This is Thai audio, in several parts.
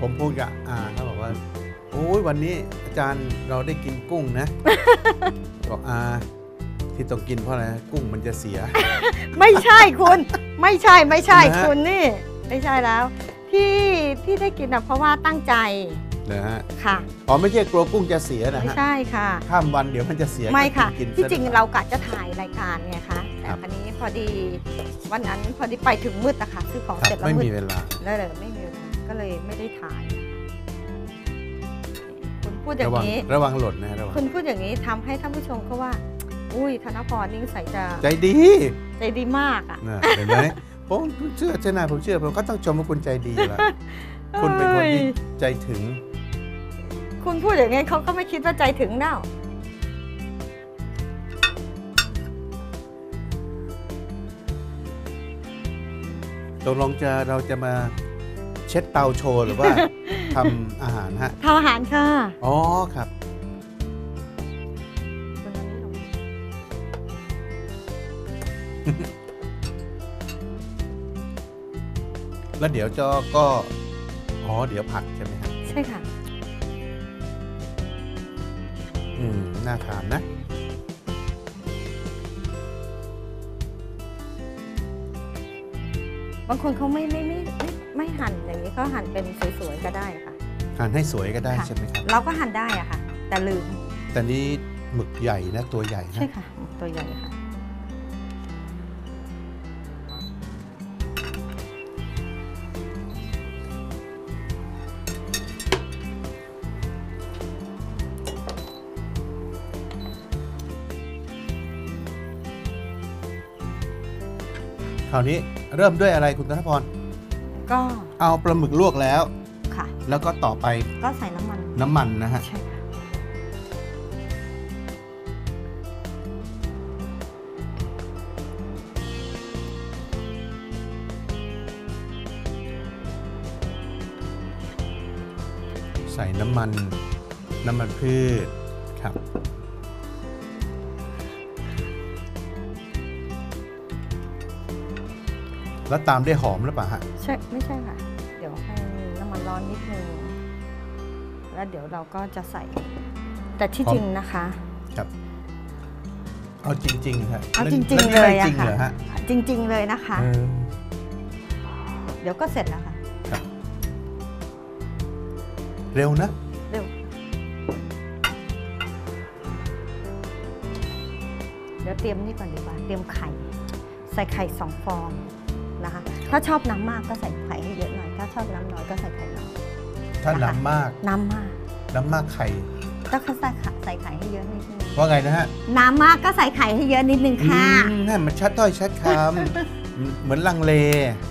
ผมพูดกับอาเขาบอกว่า โอ้ยวันนี้อาจารย์เราได้กินกุ้งนะบอกอาที่ต้องกินเพราะอะไรกุ้งมันจะเสีย ไม่ใช่คุณ ไม่ใช่ไม่ใช่ทำไมฮะ คุณนี่ ไม่ใช่แล้ว ที่ที่ได้กินอะเพราะว่าตั้งใจนะฮะค่ะ อ๋อไม่ใช่กลัวกุ้งจะเสียนะไม่ฮะใช่ค่ะ ข้ามวันเดี๋ยวมันจะเสียไม่ค่ะ ก็กินที่ซะ จริงดีกว่เรากะจะถ่ายรายการไงคะแต่ครับคราวนี้พอดีวันนั้นพอดีไปถึงมืดอะค่ะซื้อของครับเสร็จแล้วไม่มืมีดเวลา แล้วเลยไม่มีเวลา ก็เลยไม่ได้ถ่าย คุณพูดอย่าระงวังนี้ ระวังหล่นนะฮะระวังคุณพูดอย่างนี้ทำให้ท่านผู้ชมเขาว่า อุ้ยธนพรนี่ใส่จะใจดีใจดีมากอะนะเห็นไหมผมเชื่อเช่นนผมเชื่อผมก็ต้องชมว่าคุณใจดีแล้วคุณเป็นคนที่เอ้ยใจถึง คุณพูดอย่างนี้เขาก็ไม่คิดว่าใจถึงเน่าตกลงจะเราจะมา เช็ดเตาโชว์หรือว่า ทำอาหารฮะ ทำอาหารค่ะอ๋อครับคุณอันนี้ลงแล้วเดี๋ยวจะก็ อ๋อ เดี๋ยวผัดใช่ไหมครับใช่ค่ะ อืม น่าทานนะ บางคนเขาไม่ไม่ไม่ ไม่ไม่หั่นอย่างนี้เขาหั่นเป็นสวยๆก็ได้ค่ะทานให้สวยก็ได้ค่ะ ใช่ไหมครับ เราก็หั่นได้อะค่ะ แต่ลืมแต่นี้หมึกใหญ่นะตัวใหญ่นะใช่ค่ะ ตัวใหญ่ค่ะ คราวนี้เริ่มด้วยอะไรคุณธนพร ก็เอาปลาหมึกลวกแล้ว ค่ะ แล้วก็ต่อไปก็ใส่น้ำมันน้ำมันนะฮะ ใช่ค่ะใส่น้ำมัน น้ำมันพืช แล้วตามด้วยหอมหรือเปล่าฮะใช่ไม่ใช่ค่ะ เดี๋ยวให้น้ำมันร้อนนิดนึงแล้วเดี๋ยวเราก็จะใส่ แต่ที่พร้อมจริงนะคะ ครับ เอาจริงๆครับเอาแล้วจริงๆแวเลยนี่อะจริงค่ะเหรอฮะจริง ๆ เลยนะคะเออเดี๋ยวก็เสร็จแล้วค่ะครับเร็วนะเร็วเดี๋ยวเตรียมนี่ก่อนดีกว่า เตรียมไข่ ใส่ไข่สองฟอง นะคะ ถ้าชอบน้ำมากก็ใส่ไข่ให้เยอะหน่อย ถ้าชอบน้ำน้อยก็ใส่ไข่น้อยถ้านะคะน้ำมาก น้ำมาก น้ำมากไข่ก็ใส่ไข่ใส่ไข่ให้เยอะนิดนึงว่าไงนะฮะ น้ำมากก็ใส่ไข่ให้เยอะนิดนึงค่ะอืมให้มันชัดถ้อยชัดคำเหมือนลังเล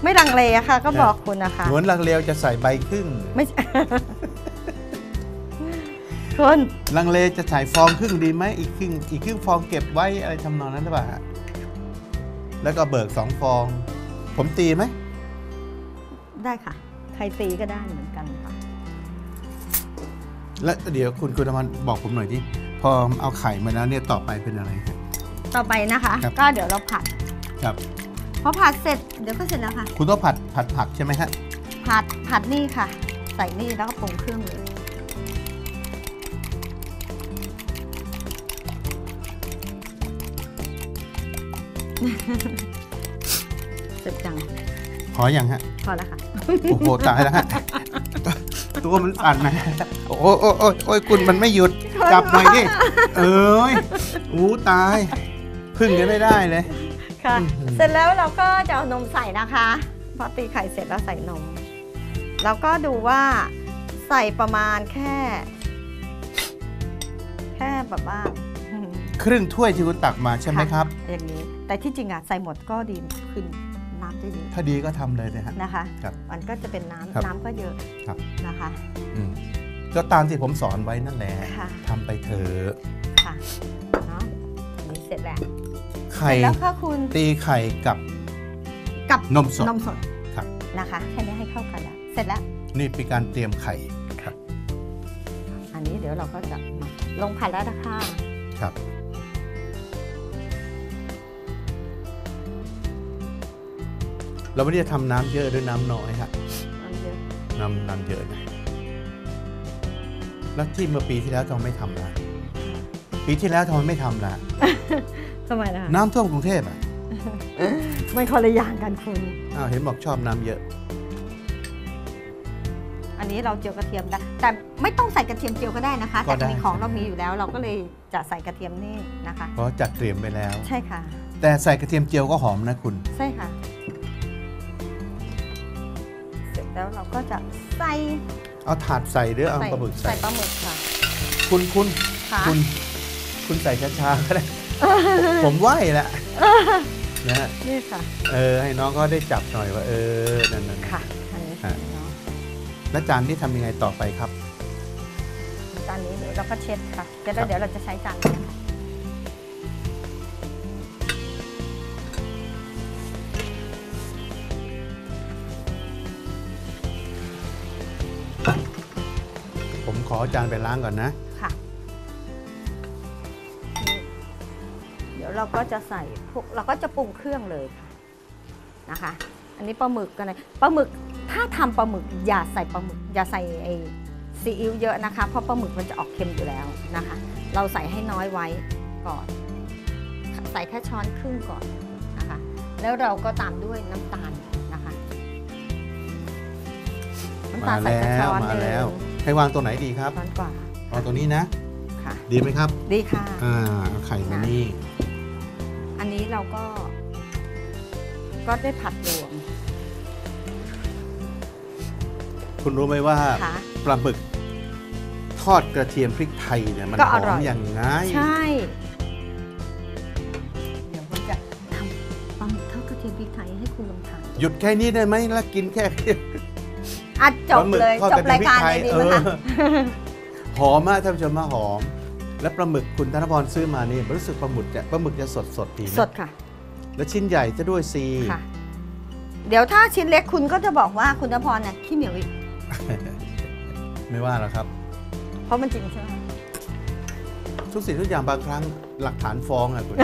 ไม่ลังเลอะค่ะ ก็บอกคุณนะคะเหมือนลังเลจะใส่ใบครึ่งไม่ใช่คุณลังเลจะใส่ฟองครึ่งดีไหมอีกครึ่งอีกครึ่งฟองเก็บไว้อะไรทำนองนั้นหรือเปล่าฮะแล้วก็เบิกสองฟอง ผมตีไหม ได้ค่ะ ใครตีก็ได้เหมือนกันค่ะ แล้วเดี๋ยวคุณคุณธรรมบอกผมหน่อยที่พอเอาไข่มาแล้วเนี่ยต่อไปเป็นอะไรครับต่อไปนะคะ ครับ ก็เดี๋ยวเราผัดครับ พอผัดเสร็จเดี๋ยวก็เสร็จแล้วค่ะ คุณต้องผัดผัดผักใช่ไหมฮะผัดผัดนี่ค่ะ ใส่นี่แล้วก็ปรุงเครื่องเลย เสร็จจัง พออย่างฮะ พอแล้วค่ะ โอ้โหตายแล้วฮะ ตัวมันสั่นนะโอ้โหโอ้โหโอ้ยคุณมันไม่หยุด จับหน่อยดิ เอ้ยอู้ตาย พึ่งยังไม่ได้เลย ค่ะอื้อหือเสร็จแล้วเราก็จะเอานมใส่นะคะ พอตีไข่เสร็จแล้วใส่นม แล้วก็ดูว่าใส่ประมาณแค่ แค่แบบว่าอืมครึ่งถ้วยที่คุณตักมาใช่ไหมครับ อย่างนี้ แต่ที่จริงอะใส่หมดก็ดีขึ้นน้ำ จะเยอะถ้าดีก็ทำเลยนะฮะ นะคะ ครับมันก็จะเป็นน้ครับำน้ำก็เยอะครับ นะคะ อืมก็ตามที่ผมสอนไว้นั่นแหละค่ะ ทำไปเถอะค่ะเนาะอันนี้เสร็จแล้วไข่เสร็จแล้วค่ะคุณตีไข่กับกับนมสด นมสดครับ นะคะแค่นี้ให้เข้ากันแล้วเสร็จแล้ว นี่เป็นการเตรียมไข่ครับอันนี้เดี๋ยวเราก็จะมาลงผัดแล้วนะคะ ครับ เราไม่ได้ทำน้ำเยอะหรือน้ำน้อยฮะอันเยอะน้ำน้ำเยอะนะแล้วที่เมื่อปีที่แล้วทำไมไม่ทำล่ะปีที่แล้วทำไมไม่ทำล่ะทำไมล่ะน้ำท่วมกรุงเทพอะมันคนละอย่างกันคุณอ้าวเห็นบอกชอบน้ำเยอะ อันนี้เราเจียวกระเทียมได้แต่ไม่ต้องใส่กระเทียมเจียวก็ได้นะคะก็แต่ได้มีของเรามีอยู่แล้ว เราก็เลยจะใส่กระเทียมนี่นะคะเพราะจัดเตรียมไปแล้ว ใช่ค่ะ แต่ใส่กระเทียมเจียวก็หอมนะคุณ ใช่ค่ะ แล้วเราก็จะใส่เอาถาดใส่หรือเอาปลาหมึกใส่ใส่ปลาหมึกค่ะ คุณคุณค่ะคุณคุณใส่ช้าๆก็ได้ผมไหวแหละนะฮะนี่ค่ะ เออให้น้องเขาได้จับหน่อยว่า เออนั่นนั่นค่ะอันนี้ฮะเนาะแล้วจานที่ทำยังไงต่อไปครับ จานนี้เดี๋ยวเราก็เช็ดค่ะเดี๋ยวเราเดี๋ยวเราจะใช้จานนี้ค่ะ ผมขอจานไปล้างก่อนนะ ค่ะนี่เดี๋ยวเราก็จะใส่พวกเราก็จะปรุงเครื่องเลยค่ะนะคะ อันนี้ปลาหมึกกันเลยปลาหมึกถ้าทำปลาหมึกอย่าใส่ปลาหมึกอย่าใส่ไอ้ซีอิ๊วเยอะนะคะ เพราะปลาหมึกมันจะออกเค็มอยู่แล้วนะคะ เราใส่ให้น้อยไว้ก่อน ใส่แค่ช้อนครึ่งก่อนนะคะ แล้วเราก็ตามด้วยน้ำตาลนะคะ น้ำตามาลใส่แล้แค่ช้วอนมาหนึ่งแล้ว ให้วางตัวไหนดีครับช้อนกว่าเอาตัวนี้นะ ค่ะ ดีไหมครับ ดีค่ะ อ่าเอาไข่มานี่อันนี้เราก็ ก็ได้ผัดรวม คุณรู้ไหมว่าค่ะ ปลาหมึก ทอดกระเทียมพริกไทยเนี่ยมันก็หออร่มอย อย่างไงใช่ เดี๋ยวผมจะทำปลาหมึกทอดกระเทียมพริกไทยให้คุณลองทานหยุดแค่นี้ได้ไหมแล้วกินแค่ อะจบปลาหมึกเลยทอดจกบระเทียมรายการพริกไทเลยยดีไหมคะเออหอมมากท่านผู้ชมมาหอม แล้วปลาหมึกคุณธนพรซื้อมานี่รู้สึกปลาหมึกเนี่ยปลาหมึกจะสดสดๆดีนะสดค่ะ แล้วชิ้นใหญ่จะด้วยซีค่ะเดี๋ยวถ้าชิ้นเล็กคุณก็จะบอกว่าคุณนพรเนี่ยขี้เหนียวอีกไม่ว่าหรอกครับ เพราะมันจริงใช่ไหมคะทุกสิ่งทุกอย่างบางครั้งหลักฐานฟ้องอะคุณ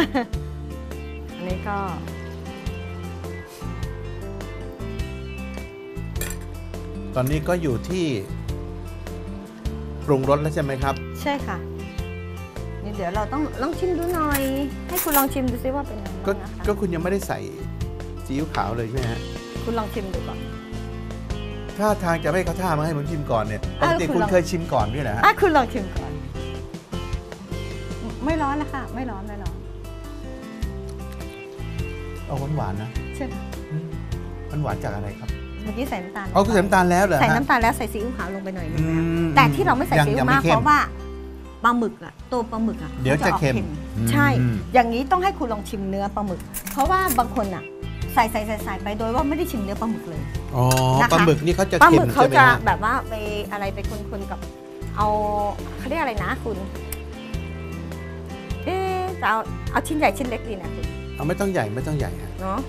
อันนี้ก็ ตอนนี้ก็อยู่ที่ปรุงรสแล้วใช่ไหมครับ ใช่ค่ะนี่เดี๋ยวเราต้องลองชิมดูหน่อย ให้คุณลองชิมดูซิว่าเป็นยังไงก็นะคะก็คุณยังไม่ได้ใส่ซีอิ๊วขาวเลยใช่ไหมฮะคุณลองชิมดูก่อนถ้าทางจะไม่เข้าท่ามาให้ผมชิมก่อนเนี่ยปอะกติคุณคุณลองเคยชิมก่อนด้วยนะฮะอะคุณลองชิมก่อน ไม่ร้อนนะคะไม่ร้อนไม่ร้อนเอาหวานหวานๆนะใช่ค่ะอืมมันหวานจากอะไรครับเมื่อกี้ใส่น้ำตาลเอาคือใส่น้ำตาลแล้วเหรอใส่ฮะน้ำตาลแล้วใส่ซีอิ๊วขาวลงไปหน่อยนึอืงนะมแต่ที่เราไม่ใส่ยังซีอิ๊ยัวงมากไเข้เพราะว่าปลาหมึกอะตัวปลาหมึกอะเดี๋ยวจะขาออกเค็ม ใช่อืมอย่างนี้ต้องให้คุณลองชิมเนื้อปลาหมึก เพราะว่าบางคนอะใส่ใส่ใส่ใส่ไปโดยว่าไม่ได้ชิมเนื้อปลาหมึกเลยอ๋อนะคะปลาหมึกนี่เขาจะปลาหเค็มึมกเขาใช่ไหมจะฮะแบบว่าไปอะไรไปคนๆกับ เอาเขาเรียกอะไรนะคุณ เอ๊ะจะเอาเอาชิ้นใหญ่ชิ้นเล็กดีนะคุณเอาไม่ต้องใหญ่ไม่ต้องใหญ่ฮะเนาะ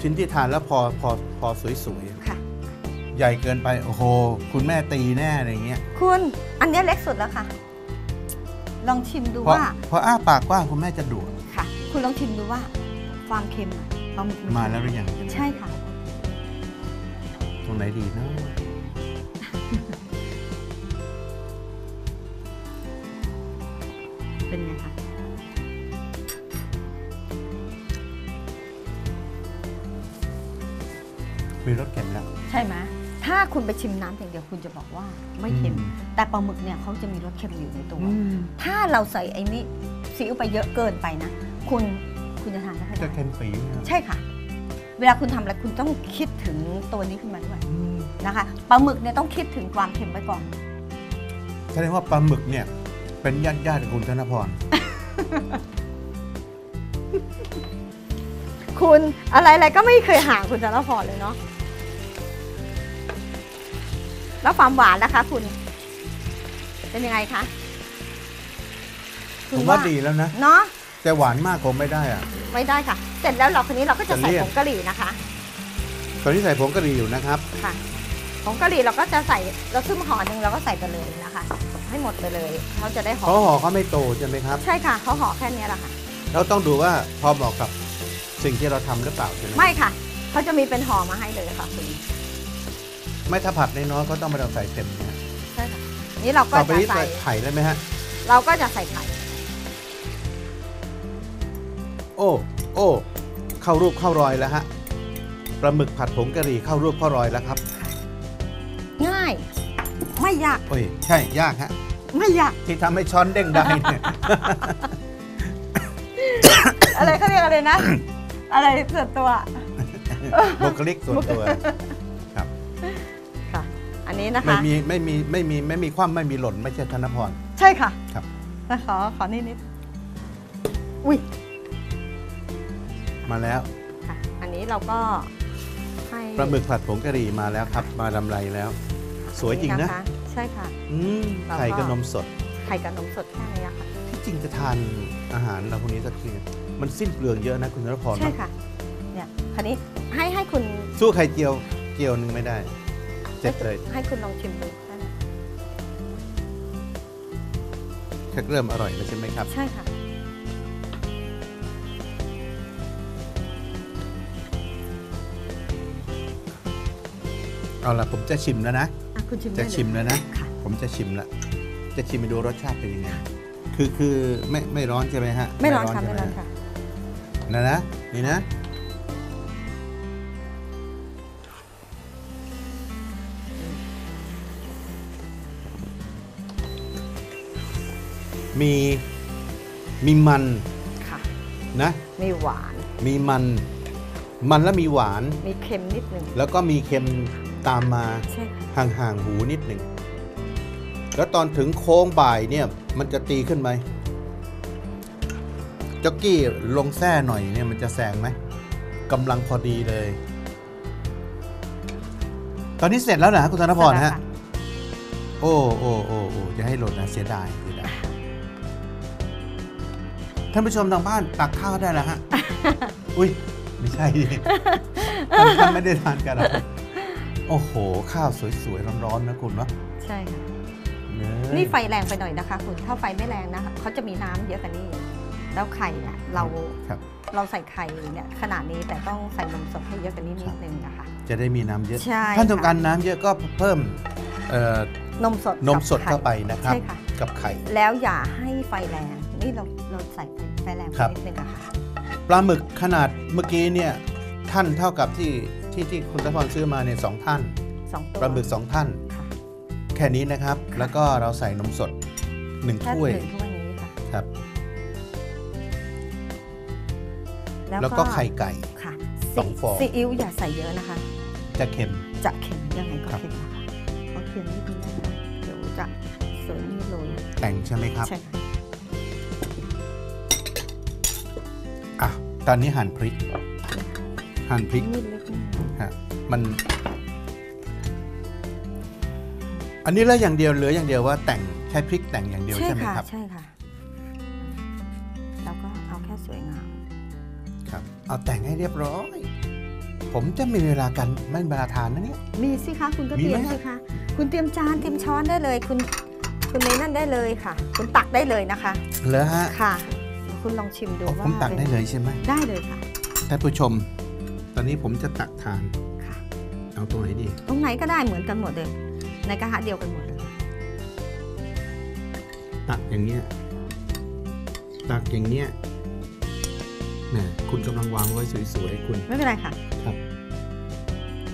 ชิ้นที่ทานแล้วพอพอพอสวยค่ะๆ ใหญ่เกินไปโอ้โหคุณแม่ตีแน่อะไรเงี้ยคุณอันเนี้ยเล็กสุดแล้วค่ะ ลองชิมดูเพราะว่าเพราะอ้าปากกว้างคุณแม่จะดุค่ะ คุณลองชิมดูว่า ความเค็มอะปลาหมึกนมาแล้วหรือยังใช่ค่ะ ตรงไหนดีนะเป็นไงคะมีรสเค็มแล้ว ใช่ไหม ถ้าคุณไปชิมน้ำอย่างเดียวคุณจะบอกว่าไม่เค็มอืมแต่ปลาหมึกเนี่ยเขาจะมีรสเค็มอยู่ในตัวอืมถ้าเราใส่ไอ้นี่ซีอิ๊วไปเยอะเกินไปนะ คุณคุณจะทานไม่ค่อยจะได้เค็มปีนะครับใช่ค่ะ เวลาคุณทำอะไรคุณต้องคิดถึงตัวนี้ขึ้นมาด้วยอืมนะคะปลาหมึกเนี่ยต้องคิดถึงความเค็มไว้ก่อนแสดงว่าปลาหมึกเนี่ย เป็นญาติญาติๆกับคุณธนพร คุณอะไรอะไรก็ไม่เคยห่างคุณจารพรเลยเนาะ แล้วความหวานนะคะ คุณ เป็นยังไงคะผมว่าดีแล้วนะเนาะแต่หวานมากคงไม่ได้อะไม่ได้ค่ะ เสร็จแล้วเราคนนี้เราก็จะจะใส่เลี่ยนผงกะหรี่นะคะ ตอนนี้ใส่ผงกะหรี่อยู่นะครับ ค่ะ ผงกะหรี่เราก็จะใส่เราซื้อมาห่อหนึ่งเราก็ใส่ไปเลยนะคะ ให้หมดไปเลยเขาจะได้หอเพราะมห่อเขาไม่โตใช่ไหมครับ ใช่ค่ะเขาห่อแค่นี้แหละค่ะ เราต้องดูว่าพอเหมาะกับสิ่งที่เราทำหรือเปล่าใช่ไหมไม่ค่ะ เขาจะมีเป็นห่อมาให้เลยค่ะคุณ ไม่ถ้าผัดน้อยๆก็ต้องไม่ต้องใส่เต็มเนี่ยใช่ค่ะนี่นี้เราก็ต่อไปจะนี้ใส่ใส่ไข่ได้ไหมฮะ เราก็จะใส่ไข่โอ้ โอ้ เข้ารูปเข้ารอยแล้วฮะ ปลาหมึกผัดผงกะหรี่เข้ารูปเข้ารอยแล้วครับง่าย ไม่ยากโอ้ย ใช่ ยากฮะ ไม่ยาก ที่ทำให้ช้อนเด้งได้เนี่ย อะไรเขาเรียกอะไรนะ อะไรส่วนตัว บุคลิกส่วนตัวครับค่ะ อันนี้นะไม่คะมีไม่มีไม่มีไม่มีความไม่มีหล่นไม่ใช่ธนพร ใช่ค่ะครับนะขอขอนิดนิดอุ้ยมาแล้วค่ะอันนี้เราก็ให้ปลาหมึกผัดผงกะหรี่มาแล้วครับ มาดำไรแล้ว สวยจริงนะคใช่ค่ะอืมแล้วก็ไข่กับนมสดไข่กับนมสดแค่นี้ค่ะที่จริงจะทานอาหารเราพวกนี้สักทีมันสิ้นเปลืองเยอะนะคุณธนพรใช่เนอะค่ะเนี่ยคันนี้ให้ให้คุณสู้ไข่เจียวเจียวหนึ่งไม่ได้ เจ็บเลยให้คุณลองชิมดูได้ไหมชักเริ่มอร่อยแล้วใช่ไหมครับ ใช่ค่ะ เอาละผมจะชิมแล้วนะอะคุณชิมจะได้เลยชิมแล้วนะค่ะผมจะชิมละ จะชิมไปดูรสชาติเป็นยังไง คือคือไม่ไม่ร้อนใช่ไหมฮะ ไม่ร้อนค่ะใช่ไม่หร้อนค่ะนะนะนี่นะ มีมีมันค่ะนะมีหวาน มีมัน มันแล้วมีหวาน มีเค็มนิดนึงแล้วก็มีเค็มตามมาใช่ค่ะห่างๆหูนิดหนึ่งแล้วตอนถึงโค้งบ่ายเนี่ย มันจะตีขึ้นไหมจ็อกกี้ลงแท่หน่อยเนี่ยมันจะแซงไหมกำลังพอดีเลย ตอนนี้เสร็จแล้วเหรอฮะคุณธนพรเสจแล้วฮะค่โอ้โอ้โอ้โอ้จะให้หล่นนะเสียดายเสียดาย ท่านผู้ชมทางบ้านตักข้าวได้แล้วฮะ อุ้ยไม่ใช่ดิท่านไม่ได้ทานกันหรอกโอ้โห ข้าวสวยๆร้อนๆนะคุณเนาะใช่ค่ะเยนี่ไฟแรงไปหน่อยนะคะ คุณถ้าไฟไม่แรงนะคะเขาจะมีน้ำเยอะกว่านี้ แล้วไข่เนี่ยเราครับเราใส่ไข่เนี่ยขนาดนี้แต่ต้องใส่นมสดให้เยอะกว่านี้นิดนึงนะคะ จะได้มีน้ำเยอะใช่ท่านต้องค่ะการน้ำเยอะก็เพิ่มเอ่อนมสดนมสดกับข่เข้าไปนะครับใช่ค่ะกับไข่แล้วอย่าให้ไฟแรงนี่เรา เราใส่ไฟแรงไปครับนิดนึงอะค่ะปลาหมึกขนาดเมื่อกี้เนี่ยท่านเท่ากับที่ที่ที่คุณตะพรซื้อมาเนี่ยสองท่านสองตัวปลาหมึกสองท่าน ค่ะแค่นี้นะครับค่ะแล้วก็เราใส่นมสดหนึ่งแค่ถ้วยหนึ่งถ้วยนี้ค่ะ ครับ แล้วก็ไข่ไก่ ค่ะสองฟอง ซีอิ๊วอย่าใส่เยอะนะคะ จะเค็ม จะเค็มยังไงก็ครับเค็มนะคะเขาเค็มนิดนึงนะคะเดี๋ยวจะสวยนี่เลยแต่งใช่ไหมครับ ใช่ค่ะ ตอนนี้หั่นพริก หั่นพริกนิดเล็กนิดฮะมัน อันนี้แล้วอย่างเดียวเหลืออย่างเดียวว่าแต่งใช้พริกแต่งอย่างเดียวใช่ใช่ไหมค่ะครับ ใช่ค่ะแล้วก็เอาแค่สวยงามครับ เอาแต่งให้เรียบร้อย ผมจะมีเวลากันไม่มีเวลาทานนะเนี่ย มีสิคะคุณก็มีเตรีไหมยมสิคะคุณเตรียมจานเตรียมช้อนได้เลย คุณคุณในนั่นได้เลยค่ะ คุณตักได้เลยนะคะ เหรอฮะค่ะ คุณลองชิมดูว่าผมตักได้เลยใช่ไหมได้เลยค่ะท่านผู้ชม ตอนนี้ผมจะตักทานค่ะเอาตรงไหนดีตรงไหนก็ได้เหมือนกันหมดเลย ในกระทะเดียวกันหมดเลย ตักอย่างเงี้ยตักอย่างเงี้ยแหมคุณกำลังวางไว้สวยๆคุณ ไม่เป็นไรค่ะ ครับ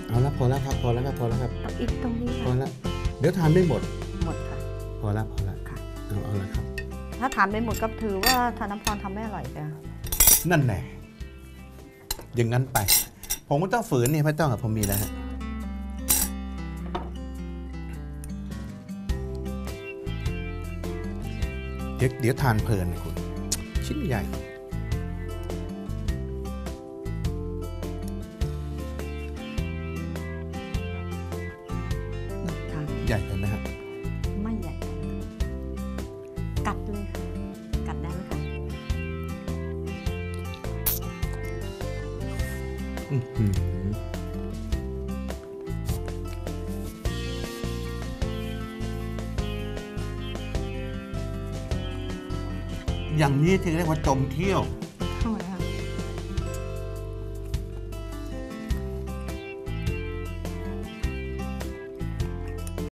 เอาละพอแล้วครับ พอแล้วครับพอแล้วครับต้องอีกตรงนี้พอค่ะแล้วเดี๋ยวทานไม่หมด หมดค่ะ พอแล้วพอแล้วค่ะ เอาเอาละครับ ถ้าถามไม่หมดก็ถือว่าธนพรทำไม่อร่อยจ้ะนั่นแน่อย่างนั้นไป ผมก็ต้องฝืนนี่ไม่ต้องกับผมมีแล้วฮะเดี๋ยวเดี๋ยวทานเพลินนะคุณ ชิ้นใหญ่ ทานใหญ่เลยนะฮะไม่ใหญ่ไปกัดเลย อย่างนี้ถึงเรียกว่าจมเที่ยว